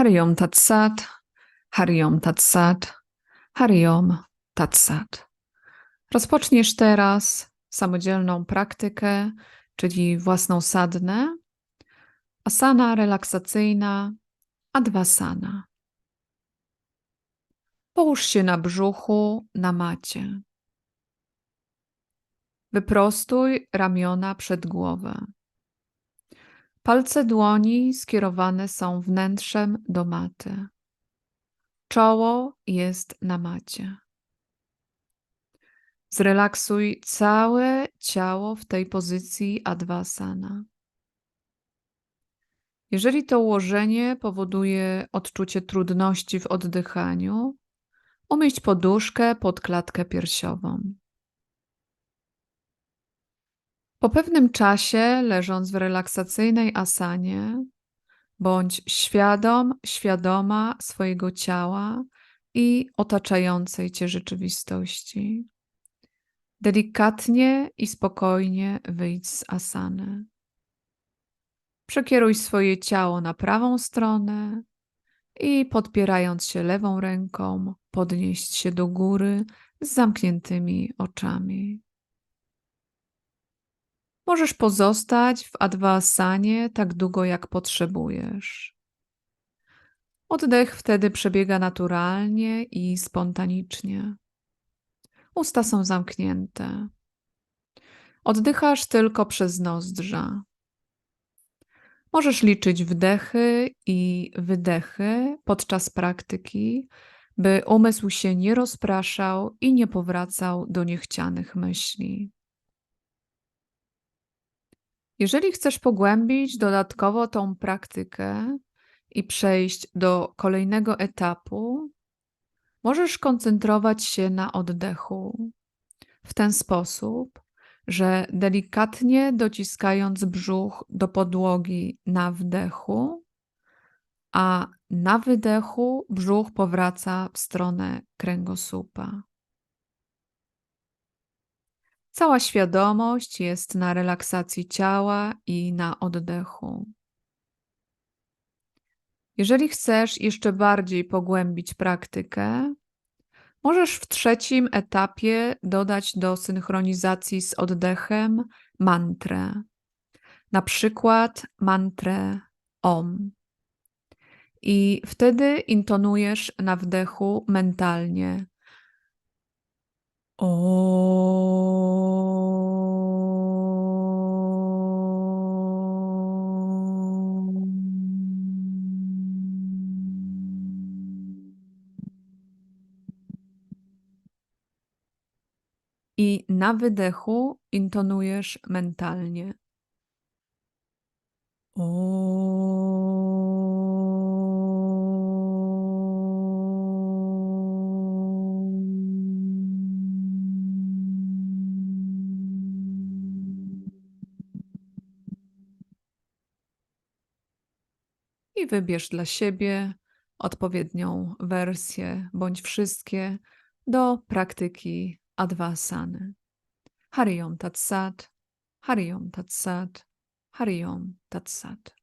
Hariom Tatsat, Hariom Tatsat, Hariom Tatsat. Rozpoczniesz teraz samodzielną praktykę, czyli własną sadnę, asana relaksacyjna, advasana. Połóż się na brzuchu na macie. Wyprostuj ramiona przed głowę. Palce dłoni skierowane są wnętrzem do maty. Czoło jest na macie. Zrelaksuj całe ciało w tej pozycji advasana. Jeżeli to ułożenie powoduje odczucie trudności w oddychaniu, umieść poduszkę pod klatkę piersiową. Po pewnym czasie, leżąc w relaksacyjnej asanie, bądź świadom, świadoma swojego ciała i otaczającej cię rzeczywistości. Delikatnie i spokojnie wyjdź z asany. Przekieruj swoje ciało na prawą stronę i podpierając się lewą ręką, podnieść się do góry z zamkniętymi oczami. Możesz pozostać w advasanie tak długo, jak potrzebujesz. Oddech wtedy przebiega naturalnie i spontanicznie. Usta są zamknięte. Oddychasz tylko przez nozdrza. Możesz liczyć wdechy i wydechy podczas praktyki, by umysł się nie rozpraszał i nie powracał do niechcianych myśli. Jeżeli chcesz pogłębić dodatkowo tą praktykę i przejść do kolejnego etapu, możesz koncentrować się na oddechu w ten sposób, że delikatnie dociskając brzuch do podłogi na wdechu, a na wydechu brzuch powraca w stronę kręgosłupa. Cała świadomość jest na relaksacji ciała i na oddechu. Jeżeli chcesz jeszcze bardziej pogłębić praktykę, możesz w trzecim etapie dodać do synchronizacji z oddechem mantrę. Na przykład mantrę OM. I wtedy intonujesz na wdechu mentalnie. I na wydechu intonujesz mentalnie. I wybierz dla siebie odpowiednią wersję bądź wszystkie do praktyki advasany. Hariom Tatsat, Hariom Tatsat, Hariom Tatsat.